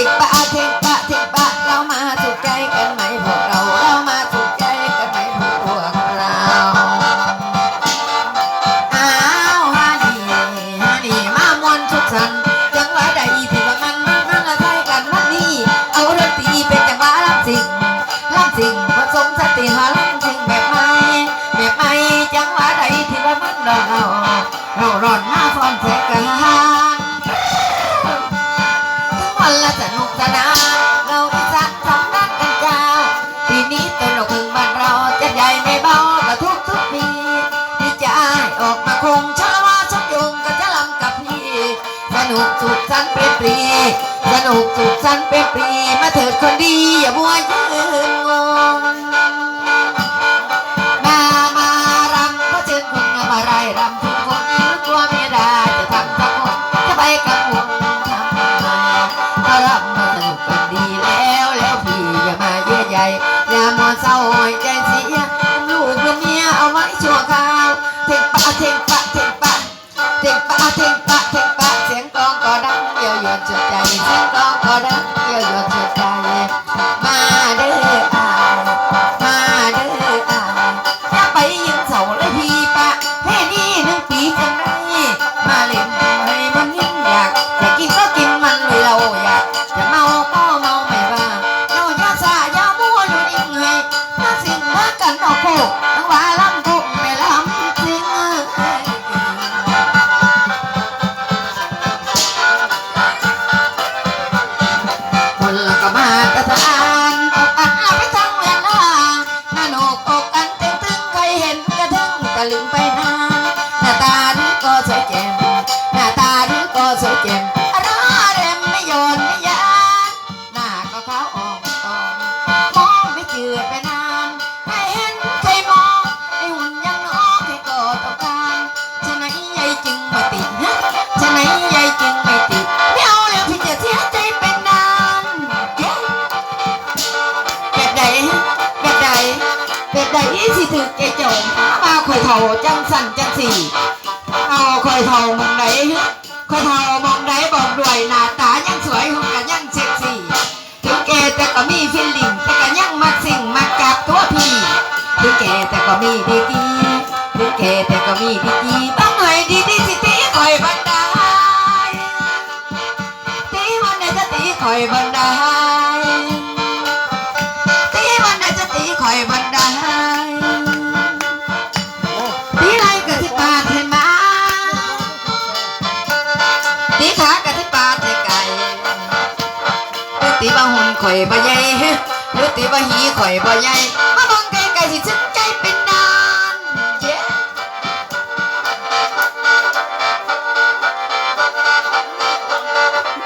ทกปะเทกปะเทกปะเรามาถูกใจกันไหมพวกเราเรามาถูกใจกันไหมพวกเราอ้าวฮาดีฮาดีมามวนทุกสันจังหวะใดที่ว่ามันมันมันละใช่กันมันนี่เอาดนตรีเป็นจังหวะลำสิงลำสิงผสมสติหาลำสิงแบบใหม่แบบใหม่จังหวะใดที่ว่ามันเราเราร้อนหน้าฟอนแทกัน วันละสนุกสนานเราอีสานสำนักกันเจ้าปีนี้ตลกถึงบ้านเราจะใหญ่ไม่เบาก็ทุกทุกๆปีพี่จะออกมาคงชะละว่าชักโยงก็จะลำกับพี่ สนุกสุขสันต์เปรียปรีสนุกสุขสันต์เปรียปรีมาเถิดคนดีอย่าบัวยืน อย่ามัวเศร้าหอยใจเสียลูกลูกเมียเอาไว้ชั่วคราวเทงปะ คนละก็มาตรฐ ใดแบบใดแบบใดสิถึกใจเจ้าหามาคอยเท่าจังสั่นจังสี่เอาคอยเท่ามองใดคอยเท่ามองใดบอกด้วยหน้าตายังสวยหุ่นกันยังเซ็กซี่ถึงแกแต่ก็มีฟิลลิ่งแต่ก็ยังมักสิ่งมักกับตัวพี่ถึงแกแต่ก็มีดีกีถึงแกแต่ก็มีดีกีบ้างหน่อยดีดีสิตีคอยบันไดตีมันน่ะจะตีคอยบันได ไดตีไรก็ที่ปาดให้มาตีขาก็ที่ปาดให้ไก่หรือตีบ่หุ่นข่อยบ่ใหญ่หรือตีบ่หีข่อยบ่ใหญ่มาบังไกลไกลสิซึ้งใจเป็นนานเย้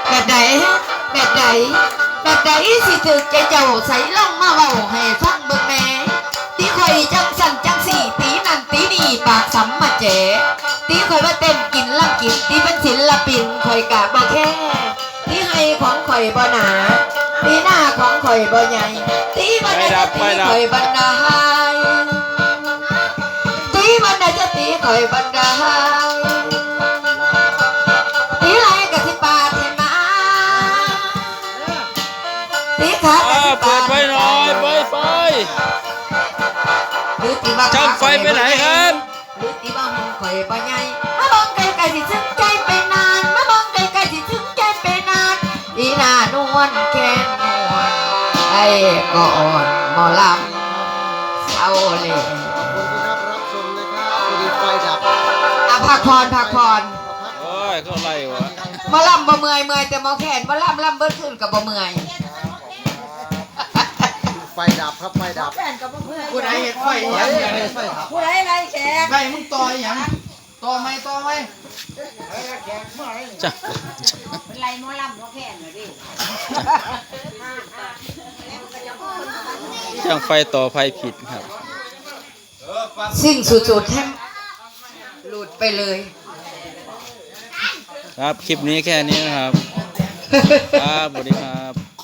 แบบใดแบบใดแบบใดสิถึกใจเจ้าใส่ล่องมาเว้าให้ฟังเบิ่งแหน่ตี ข่อยจังสั่นจังสี่ ตีนั่นตีนี่ปากสำมาเจ๋ตีข่อยว่าเต้นกินล่ำกิน ตีเป็นศิลปินข่อยกะบ่แค่ตีให้ของข่อยบ่หนาตีหน้าของข่อยบ่ใหญ่ ตีบันไดจะตีข่อยบันไดตีบันไดจะตีข่อยบันได หรือตีมาช่างไฟไปไหนครับหรือตีมาหุ่นข่อยบ่ใหญ่มาบองไกลไกลสิซึ้งใจไปนานมาบองไกลไกลสิซึ้งใจไปนานอีหน้านวลแค่นวลไอ้ก่อนหมอลำเศร้าเลยขอบคุณครับรับชมนะครับพอดีไฟดับอะพักผ่อนพักผ่อนโอ้ยเขาไล่วะหมอลำบ่เมื่อยเมื่อยแต่หมอแขนหมอลำลำเบิดขึ้นกับบ่เมื่อย ไฟดับครับไฟดับแฟนกับเพื่อนผู้ใดเห็นไฟไฟยังไฟดับผู้ใดไรแขกไฟมึงต่อยยังไต่อไหมต่อไหมจ้ะเป็นไรหมอลำหมอแค่นเหรอดิช่างไฟต่อไฟผิดครับ สิ้นสุดๆแทบหลุดไปเลย ครับ คลิปนี้แค่นี้นะครับ ครับสวัสดีครับ